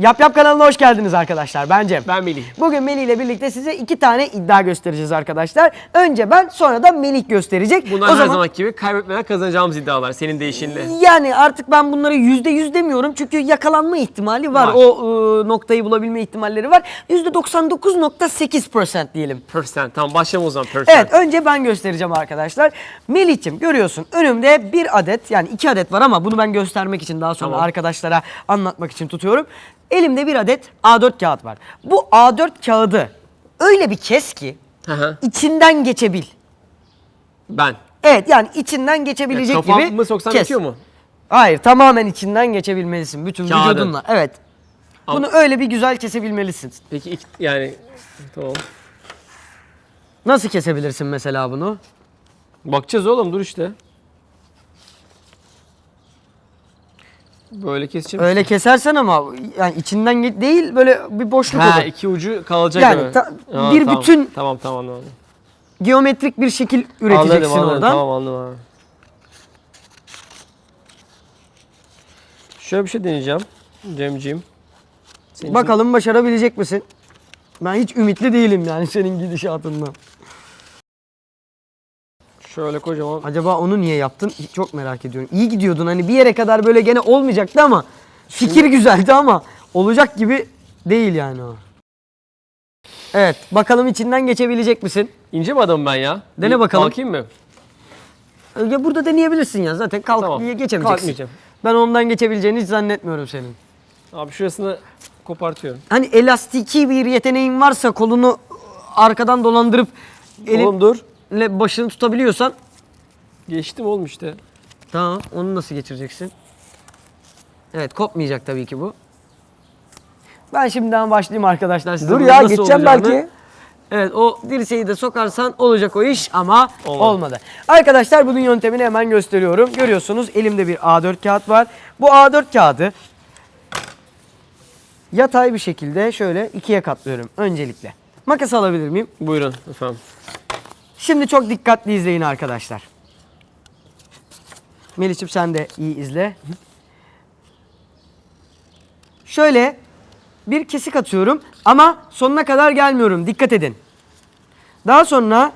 Yap Yap kanalına hoş geldiniz arkadaşlar. Ben Cem. Ben Melih. Bugün Melih ile birlikte size iki tane iddia göstereceğiz arkadaşlar. Önce ben sonra da Melih gösterecek. Bunlar her zaman gibi kaybetmeden kazanacağımız iddialar senin değişinle. Yani artık ben bunları yüzde yüz demiyorum çünkü yakalanma ihtimali var. Var. O e, noktayı bulabilme ihtimalleri var. Yüzde 99.8% diyelim. Percent. Tamam başlayalım o zaman percent. Evet önce ben göstereceğim arkadaşlar. Melih'cim görüyorsun önümde bir adet yani iki adet var ama bunu ben göstermek için daha sonra Tamam. arkadaşlara anlatmak için tutuyorum. Elimde bir adet A4 kağıt var. Bu A4 kağıdı öyle bir kes ki hı. içinden geçebil. Ben. Evet yani içinden geçebilecek gibi Kafamı soksam kes. mu? Hayır tamamen içinden geçebilmelisin bütün Kağıdın. vücudunla. Evet. Ama- Bunu öyle bir güzel kesebilmelisin. Peki yani tamam. Nasıl kesebilirsin mesela bunu? Bakacağız oğlum dur işte. Böyle keseceğim. Öyle kesersen ama yani içinden ge- değil böyle bir boşluk Ha olur. iki ucu kalacak Yani öyle. ta- Aa, bir tamam. bütün- Tamam tamam anladım. Geometrik bir şekil üreteceksin Anladım anladım oradan. tamam anladım abi. Şöyle bir şey deneyeceğim. Cemciğim. Senin için- Bakalım başarabilecek misin? Ben hiç ümitli değilim yani senin gidişatından. Şöyle kocaman. Acaba onu niye yaptın? Çok merak ediyorum. İyi gidiyordun hani bir yere kadar böyle gene olmayacaktı ama fikir güzeldi ama olacak gibi değil yani o. Evet bakalım içinden geçebilecek misin? İnce bir adamım ben ya. Dene Bir bakalım. Kalkayım mı? Ya burada deneyebilirsin ya zaten kalk Tamam. diye geçemeyeceksin. Kalkmayacağım. Ben ondan geçebileceğini hiç zannetmiyorum senin. Abi şurasını kopartıyorum. Hani elastiki bir yeteneğin varsa kolunu arkadan dolandırıp Oğlum dur. Başını tutabiliyorsan Geçtim oğlum işte. tamam onu nasıl geçireceksin? Evet kopmayacak tabii ki bu. Ben şimdiden başlayayım arkadaşlar. size Dur bunun ya nasıl geçeceğim olacağını. belki. Evet o dirseği de sokarsan olacak o iş ama Olmadı. olmadı. Arkadaşlar bunun yöntemini hemen gösteriyorum. Görüyorsunuz elimde bir A4 kağıt var. Bu A4 kağıdı yatay bir şekilde şöyle ikiye katlıyorum öncelikle. Makas alabilir miyim? Buyurun efendim. Şimdi çok dikkatli izleyin arkadaşlar. Melih'ciğim sen de iyi izle. Şöyle bir kesik atıyorum ama sonuna kadar gelmiyorum. Dikkat edin. Daha sonra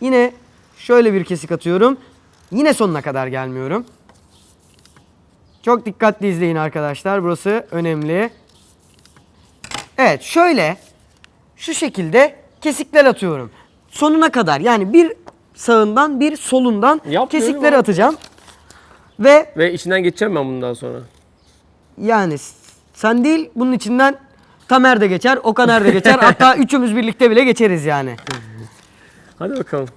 yine şöyle bir kesik atıyorum. Yine sonuna kadar gelmiyorum. Çok dikkatli izleyin arkadaşlar. Burası önemli. Evet şöyle şu şekilde kesikler atıyorum. Sonuna kadar yani bir sağından bir solundan Yapmıyorum kesikler ama. atacağım. Ve Ve içinden geçeceğim ben bundan sonra. yani s- sen değil bunun içinden Tamer de geçer, Okaner de geçer. Hatta üçümüz birlikte bile geçeriz yani. Hadi bakalım.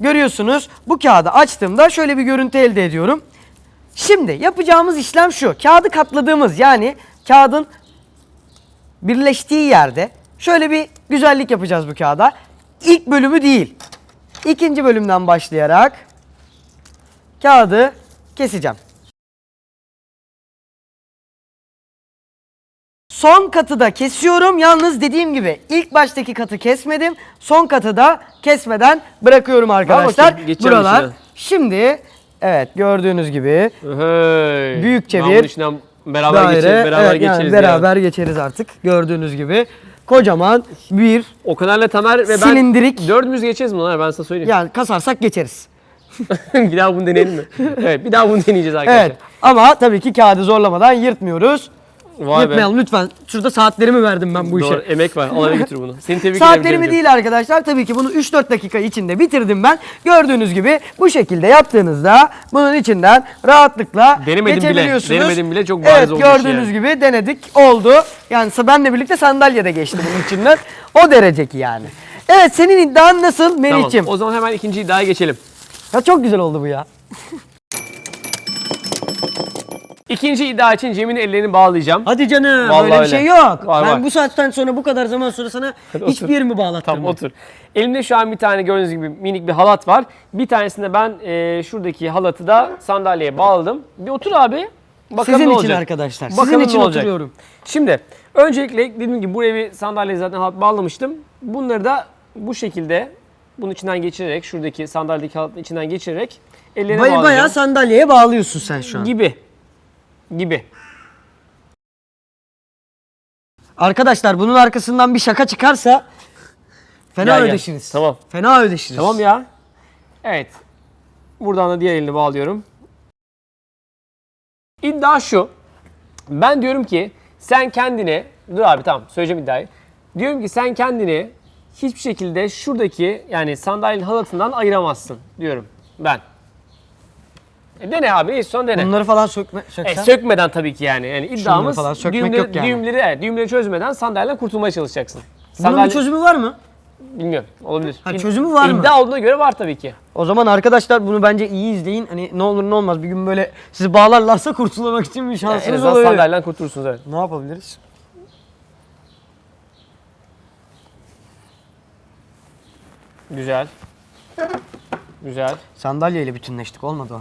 Görüyorsunuz bu kağıdı açtığımda şöyle bir görüntü elde ediyorum. Şimdi yapacağımız işlem şu. Kağıdı katladığımız yani kağıdın birleştiği yerde şöyle bir güzellik yapacağız bu kağıda. İlk bölümü değil. ikinci bölümden başlayarak kağıdı keseceğim. Son katı da kesiyorum. Yalnız dediğim gibi ilk baştaki katı kesmedim. Son katı da kesmeden bırakıyorum arkadaşlar. bakayım, Buralar. içine. Şimdi evet gördüğünüz gibi Hey. Büyük çevir. bunun beraber daire, geçeriz, beraber evet, yani geçeriz. beraber geçeriz artık. Gördüğünüz gibi kocaman bir O kadarla Tamer ve ben Silindirik. dördümüz geçeceğiz mi lan? Ben sana söyleyeyim. yani kasarsak geçeriz. bir daha bunu deneyelim mi? evet bir daha bunu deneyeceğiz arkadaşlar. Evet ama tabii ki kağıdı zorlamadan yırtmıyoruz. Vay be. Yırtmayalım lütfen. Şurada saatlerimi verdim ben bu işe. Doğru, emek var. Al eve götür bunu. Seni tebrik ederim. Saatlerimi değil arkadaşlar. Tabii ki bunu 3-4 dakika içinde bitirdim ben. Gördüğünüz gibi bu şekilde yaptığınızda bunun içinden rahatlıkla Denemedim bile. geçebiliyorsunuz. Denemedim bile, çok bariz evet, olmuş gördüğünüz yani. gibi denedik. Oldu. Yani benle birlikte sandalye de geçti bunun içinden. O derece ki yani. Evet senin iddian nasıl Tamam. Melih'ciğim? O zaman hemen ikinci iddiaya geçelim. Ya çok güzel oldu bu ya. İkinci iddia için Cem'in ellerini bağlayacağım. Hadi canım Vallahi öyle bir öyle. şey yok. Var, ben var. bu saatten sonra bu kadar zaman sonra sana Hadi hiçbir otur. yerimi bağlattırmam. Tamam otur. Elimde şu an bir tane gördüğünüz gibi minik bir halat var. Bir tanesinde ben e, şuradaki halatı da sandalyeye bağladım. Bir otur abi. Bakalım Sizin ne için olacak. arkadaşlar. Bakalım Sizin ne için olacak. oturuyorum. Şimdi öncelikle dediğim gibi buraya bir sandalyeye zaten halat bağlamıştım. Bunları da bu şekilde bunun içinden geçirerek, şuradaki sandalyedeki halatın içinden geçirerek ellerine Bay- bağlayacağım. bayağı sandalyeye bağlıyorsun sen şu an. Gibi. Gibi. Arkadaşlar bunun arkasından bir şaka çıkarsa fena Gel, gel. ödeşiriz. Tamam. Fena ödeşiriz. Tamam ya. Evet. Buradan da diğer elini bağlıyorum. İddia şu. Ben diyorum ki sen kendini, dur abi tamam söyleyeceğim iddiayı. Diyorum ki sen kendini hiçbir şekilde şuradaki yani sandalyenin halatından ayıramazsın diyorum ben. E dene abi, son dene. Bunları falan sökme, E, söksen. sökmeden tabii ki yani. Yani iddiamız falan sökmek düğümleri, yok yani. düğümleri, evet, düğümleri çözmeden sandalyeden kurtulmaya çalışacaksın. Bunun Sandalye- bir çözümü var mı? Bilmiyorum. Olabilir. Ha, İd- çözümü var mı? İddia olduğuna göre var tabii ki. O zaman arkadaşlar bunu bence iyi izleyin. Hani ne olur ne olmaz bir gün böyle sizi bağlarlarsa kurtulamak için bir en şansınız azından olabilir. sandalyeden kurtulursunuz evet. Ne yapabiliriz? Güzel. Güzel. Sandalyeyle bütünleştik olmadı o.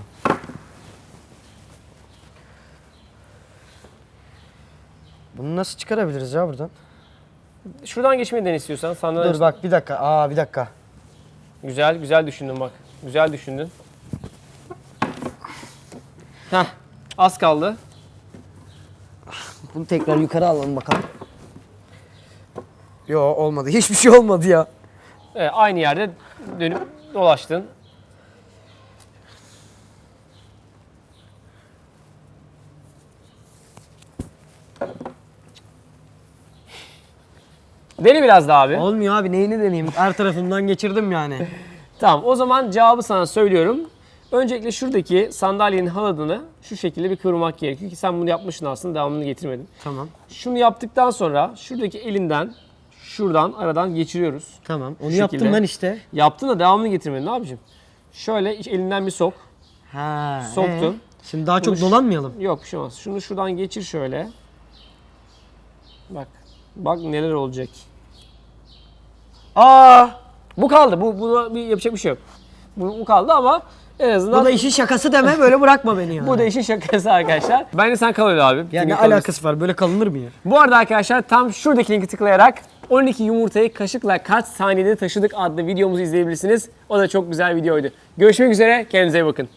Bunu nasıl çıkarabiliriz ya buradan? Şuradan geçmeyi dene istiyorsan. Sandalye Dur bak bir dakika. Aa bir dakika. Güzel, güzel düşündün bak. Güzel düşündün. Heh, az kaldı. Bunu tekrar yukarı alalım bakalım. Yo olmadı. Hiçbir şey olmadı ya. Evet, aynı yerde dönüp dolaştın. Dene biraz daha abi. Olmuyor abi neyini deneyeyim? Her tarafından geçirdim yani. Tamam o zaman cevabı sana söylüyorum. Öncelikle şuradaki sandalyenin haladını şu şekilde bir kıvırmak gerekiyor ki sen bunu yapmışsın aslında devamını getirmedin. Tamam. Şunu yaptıktan sonra şuradaki elinden şuradan aradan geçiriyoruz. Tamam. Onu Şu yaptım şekilde. ben işte. Yaptın da devamını getirmedin yapacağım? Şöyle iç- elinden bir sok. Ha. Soktun. ee? Şimdi daha çok Bunu şu- dolanmayalım. Yok bir şey olmaz. Şunu şuradan geçir şöyle. Bak. Bak neler olacak. Aa! Bu kaldı. Bu buna bir yapacak bir şey yok. Bu, bu kaldı ama en azından Bu da işin şakası deme böyle bırakma beni ya. bu da işin şakası arkadaşlar. Bence sen kal öyle abi. Ya Çünkü ne kalırsın. alakası var? Böyle kalınır mı ya? Bu arada arkadaşlar tam şuradaki linki tıklayarak 12 yumurtayı kaşıkla kaç saniyede taşıdık adlı videomuzu izleyebilirsiniz. O da çok güzel videoydu. Görüşmek üzere. Kendinize iyi bakın.